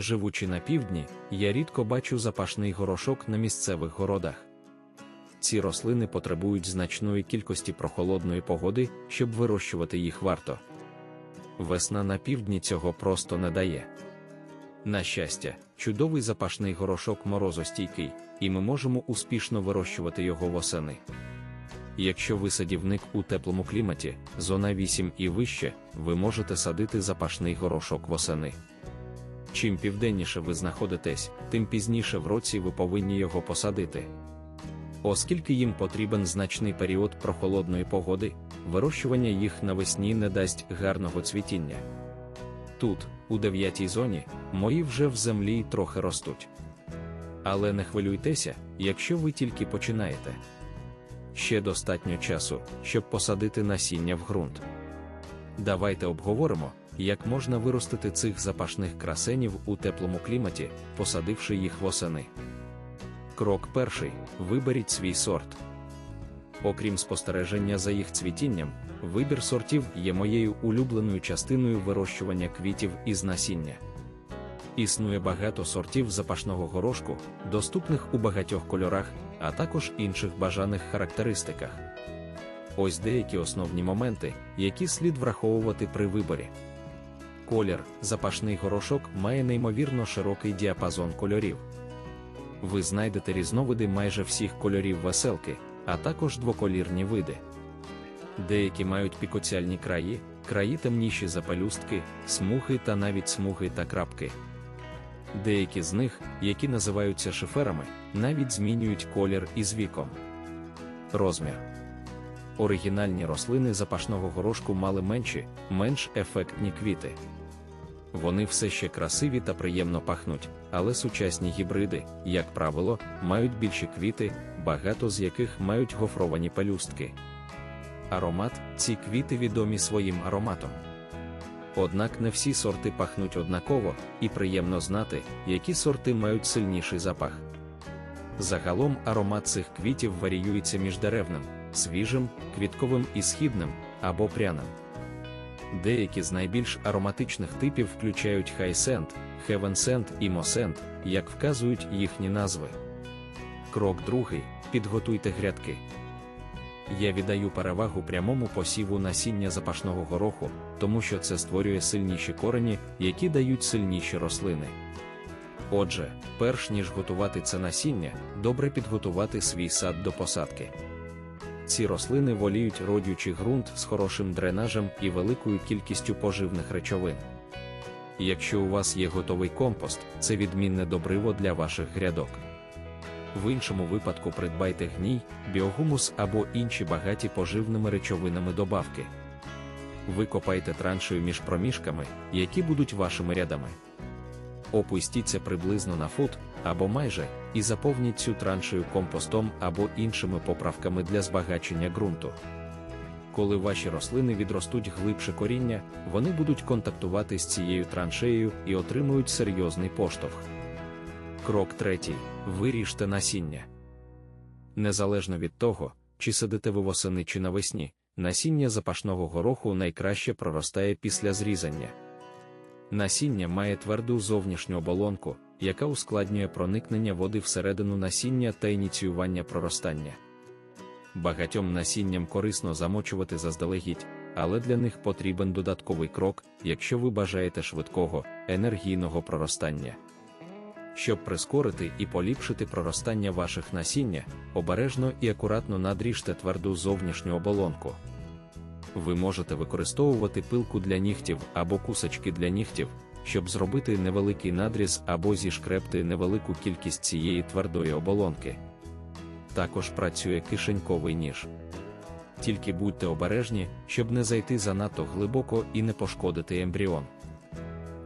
Живучи на півдні, я рідко бачу запашний горошок на місцевих городах. Ці рослини потребують значної кількості прохолодної погоди, щоб вирощувати їх варто. Весна на півдні цього просто не дає. На щастя, чудовий запашний горошок морозостійкий, і ми можемо успішно вирощувати його восени. Якщо ви садівник у теплому кліматі, зона 8 і вище, ви можете садити запашний горошок восени. Чим південніше ви знаходитесь, тим пізніше в році ви повинні його посадити. Оскільки їм потрібен значний період прохолодної погоди, вирощування їх навесні не дасть гарного цвітіння. Тут, у дев'ятій зоні, мої вже в землі трохи ростуть. Але не хвилюйтеся, якщо ви тільки починаєте. Ще достатньо часу, щоб посадити насіння в ґрунт. Давайте обговоримо, як можна виростити цих запашних красенів у теплому кліматі, посадивши їх восени. Крок перший виберіть свій сорт. Окрім спостереження за їх цвітінням, вибір сортів є моєю улюбленою частиною вирощування квітів із насіння. Існує багато сортів запашного горошку, доступних у багатьох кольорах, а також інших бажаних характеристиках. Ось деякі основні моменти, які слід враховувати при виборі. Колір, запашний горошок має неймовірно широкий діапазон кольорів. Ви знайдете різновиди майже всіх кольорів веселки, а також двоколірні види. Деякі мають пікоціальні краї, краї темніші за пелюстки, смуги та навіть смуги та крапки. Деякі з них, які називаються шиферами, навіть змінюють колір із віком. Розмір. Оригінальні рослини запашного горошку мали менші, менш ефектні квіти. Вони все ще красиві та приємно пахнуть, але сучасні гібриди, як правило, мають більші квіти, багато з яких мають гофровані пелюстки. Аромат ці квіти відомі своїм ароматом. Однак не всі сорти пахнуть однаково, і приємно знати, які сорти мають сильніший запах. Загалом аромат цих квітів варіюється між деревним, свіжим, квітковим і східним або пряним. Деякі з найбільш ароматичних типів включають хайсент, хевенсент і мосент, як вказують їхні назви. Крок другий підготуйте грядки. Я віддаю перевагу прямому посіву насіння запашного гороху, тому що це створює сильніші корені, які дають сильніші рослини. Отже, перш ніж готувати це насіння, добре підготувати свій сад до посадки. Ці рослини воліють родючий ґрунт з хорошим дренажем і великою кількістю поживних речовин. Якщо у вас є готовий компост, це відмінне добриво для ваших грядок. В іншому випадку придбайте гній, біогумус або інші багаті поживними речовинами добавки. Викопайте траншею між проміжками, які будуть вашими рядами. Опустіться приблизно на фут або майже, і заповніть цю траншею компостом або іншими поправками для збагачення ґрунту. Коли ваші рослини відростуть глибше коріння, вони будуть контактувати з цією траншеєю і отримують серйозний поштовх. Крок третій. Виріжте насіння. Незалежно від того, чи сидите ви восени чи навесні, насіння запашного гороху найкраще проростає після зрізання. Насіння має тверду зовнішню оболонку, яка ускладнює проникнення води всередину насіння та ініціювання проростання. Багатьом насінням корисно замочувати заздалегідь, але для них потрібен додатковий крок, якщо ви бажаєте швидкого, енергійного проростання. Щоб прискорити і поліпшити проростання ваших насіння, обережно і акуратно надріжте тверду зовнішню оболонку. Ви можете використовувати пилку для нігтів або кусочки для нігтів, щоб зробити невеликий надріз або зішкрепти невелику кількість цієї твердої оболонки. Також працює кишеньковий ніж. Тільки будьте обережні, щоб не зайти занадто глибоко і не пошкодити ембріон.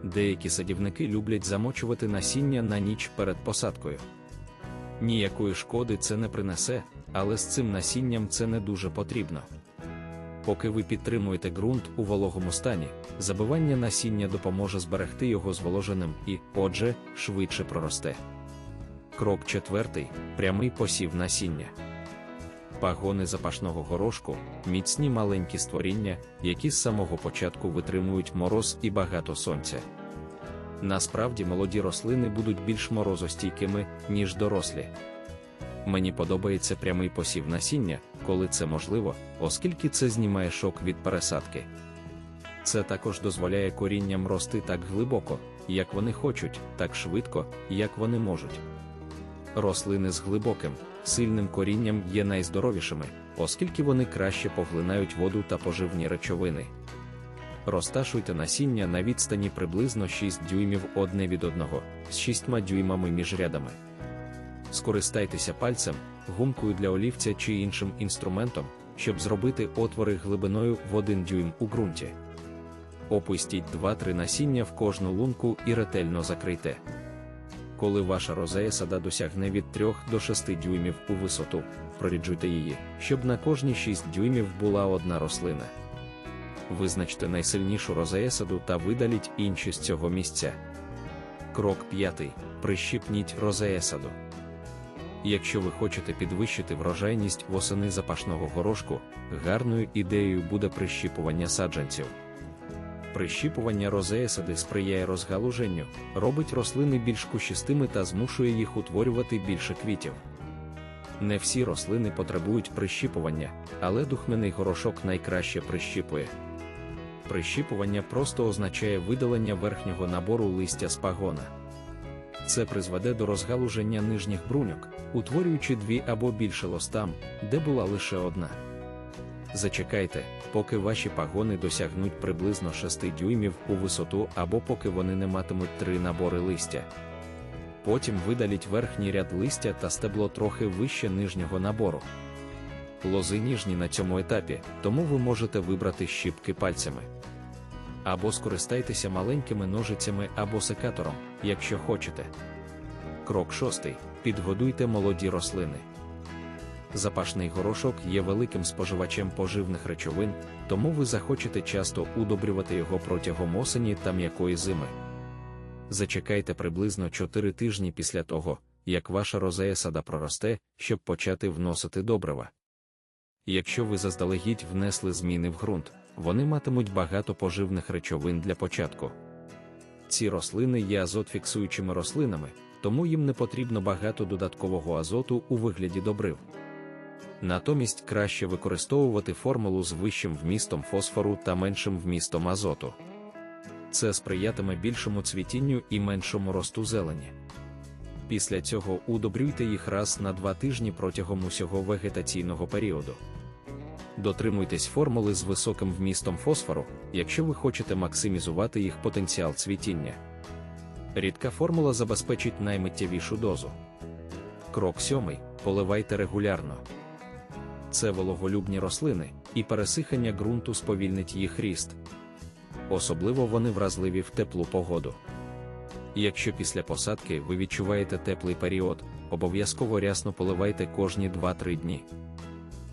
Деякі садівники люблять замочувати насіння на ніч перед посадкою. Ніякої шкоди це не принесе, але з цим насінням це не дуже потрібно. Поки ви підтримуєте ґрунт у вологому стані, забивання насіння допоможе зберегти його зволоженим і, отже, швидше проросте. Крок четвертий прямий посів насіння. Пагони запашного горошку міцні маленькі створіння, які з самого початку витримують мороз і багато сонця. Насправді молоді рослини будуть більш морозостійкими, ніж дорослі. Мені подобається прямий посів насіння, коли це можливо, оскільки це знімає шок від пересадки. Це також дозволяє корінням рости так глибоко, як вони хочуть, так швидко, як вони можуть. Рослини з глибоким, сильним корінням є найздоровішими, оскільки вони краще поглинають воду та поживні речовини. Розташуйте насіння на відстані приблизно 6 дюймів одне від одного, з 6 дюймами між рядами. Скористайтеся пальцем, гумкою для олівця чи іншим інструментом, щоб зробити отвори глибиною в 1 дюйм у ґрунті. Опустіть 2-3 насіння в кожну лунку і ретельно закрийте. Коли ваша розея сада досягне від 3 до 6 дюймів у висоту, проріджуйте її, щоб на кожні 6 дюймів була одна рослина. Визначте найсильнішу розеесаду та видаліть інші з цього місця. Крок 5. Прищипніть розеесаду. Якщо ви хочете підвищити врожайність восени запашного горошку, гарною ідеєю буде прищіпування саджанців. Прищіпування розеесади сприяє розгалуженню, робить рослини більш кущистими та змушує їх утворювати більше квітів. Не всі рослини потребують прищіпування, але духмяний горошок найкраще прищіпує. Прищіпування просто означає видалення верхнього набору листя з пагона. Це призведе до розгалуження нижніх бруньок, утворюючи дві або більше лостам, де була лише одна. Зачекайте, поки ваші пагони досягнуть приблизно 6 дюймів у висоту або поки вони не матимуть три набори листя. Потім видаліть верхній ряд листя та стебло трохи вище нижнього набору. Лози ніжні на цьому етапі, тому ви можете вибрати щіпки пальцями. Або скористайтеся маленькими ножицями або секатором, якщо хочете. Крок шостий. Підгодуйте молоді рослини. Запашний горошок є великим споживачем поживних речовин, тому ви захочете часто удобрювати його протягом осені та м'якої зими. Зачекайте приблизно 4 тижні після того, як ваша розея сада проросте, щоб почати вносити добрива. Якщо ви заздалегідь внесли зміни в ґрунт, вони матимуть багато поживних речовин для початку. Ці рослини є азотфіксуючими рослинами, тому їм не потрібно багато додаткового азоту у вигляді добрив. Натомість краще використовувати формулу з вищим вмістом фосфору та меншим вмістом азоту. Це сприятиме більшому цвітінню і меншому росту зелені. Після цього удобрюйте їх раз на два тижні протягом усього вегетаційного періоду. Дотримуйтесь формули з високим вмістом фосфору, якщо ви хочете максимізувати їх потенціал цвітіння. Рідка формула забезпечить наймиттєвішу дозу. Крок сьомий. Поливайте регулярно. Це вологолюбні рослини, і пересихання ґрунту сповільнить їх ріст. Особливо вони вразливі в теплу погоду. Якщо після посадки ви відчуваєте теплий період, обов'язково рясно поливайте кожні 2-3 дні.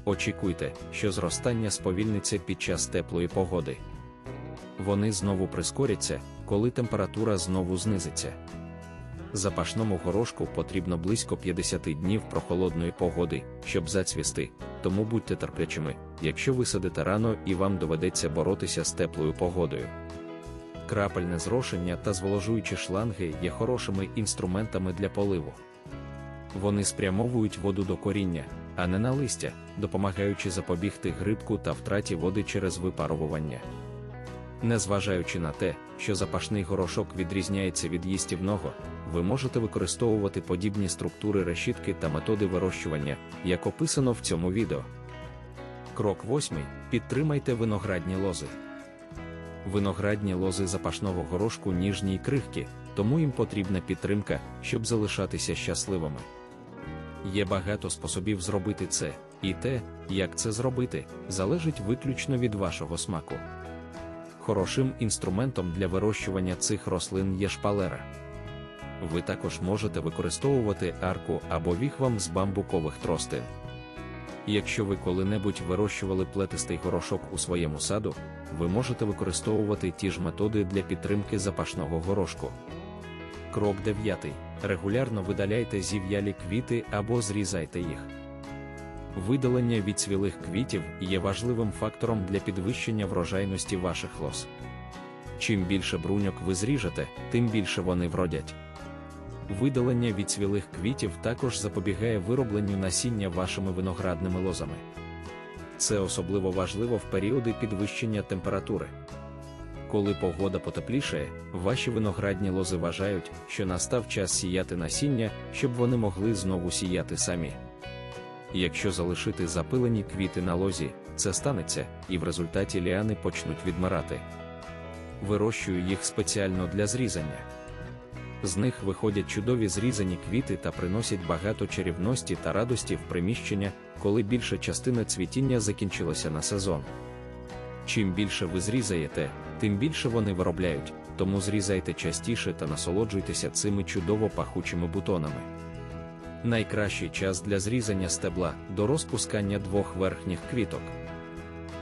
Очікуйте, що зростання сповільниться під час теплої погоди. Вони знову прискоряться, коли температура знову знизиться. Запашному горошку потрібно близько 50 днів прохолодної погоди, щоб зацвісти, тому будьте терплячими, якщо ви садите рано і вам доведеться боротися з теплою погодою. Крапельне зрошення та зволожуючі шланги є хорошими інструментами для поливу. Вони спрямовують воду до коріння, а не на листя, допомагаючи запобігти грибку та втраті води через випаровування. Незважаючи на те, що запашний горошок відрізняється від їстівного, ви можете використовувати подібні структури решітки та методи вирощування, як описано в цьому відео. Крок 8. Підтримайте виноградні лози. Виноградні лози запашного горошку ніжні й крихкі, тому їм потрібна підтримка, щоб залишатися щасливими. Є багато способів зробити це, і те, як це зробити, залежить виключно від вашого смаку. Хорошим інструментом для вирощування цих рослин є шпалера. Ви також можете використовувати арку або віхвам з бамбукових тростин. Якщо ви коли-небудь вирощували плетистий горошок у своєму саду, ви можете використовувати ті ж методи для підтримки запашного горошку. Крок 9. Регулярно видаляйте зів'ялі квіти або зрізайте їх. Видалення відцвілих квітів є важливим фактором для підвищення врожайності ваших лоз. Чим більше бруньок ви зріжете, тим більше вони вродять. Видалення відцвілих квітів також запобігає виробленню насіння вашими виноградними лозами. Це особливо важливо в періоди підвищення температури. Коли погода потеплішає, ваші виноградні лози вважають, що настав час сіяти насіння, щоб вони могли знову сіяти самі. Якщо залишити запилені квіти на лозі, це станеться, і в результаті ліани почнуть відмирати. Вирощую їх спеціально для зрізання. З них виходять чудові зрізані квіти та приносять багато чарівності та радості в приміщення, коли більша частина цвітіння закінчилася на сезон. Чим більше ви зрізаєте, тим більше вони виробляють, тому зрізайте частіше та насолоджуйтеся цими чудово пахучими бутонами. Найкращий час для зрізання стебла до розпускання двох верхніх квіток.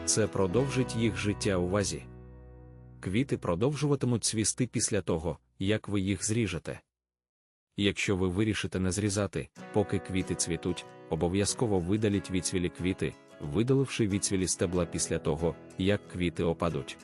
Це продовжить їх життя у вазі. Квіти продовжуватимуть цвісти після того, як ви їх зріжете. Якщо ви вирішите не зрізати, поки квіти цвітуть, обов'язково видаліть відцвілі квіти, видаливши відсвілі стебла після того, як квіти опадуть.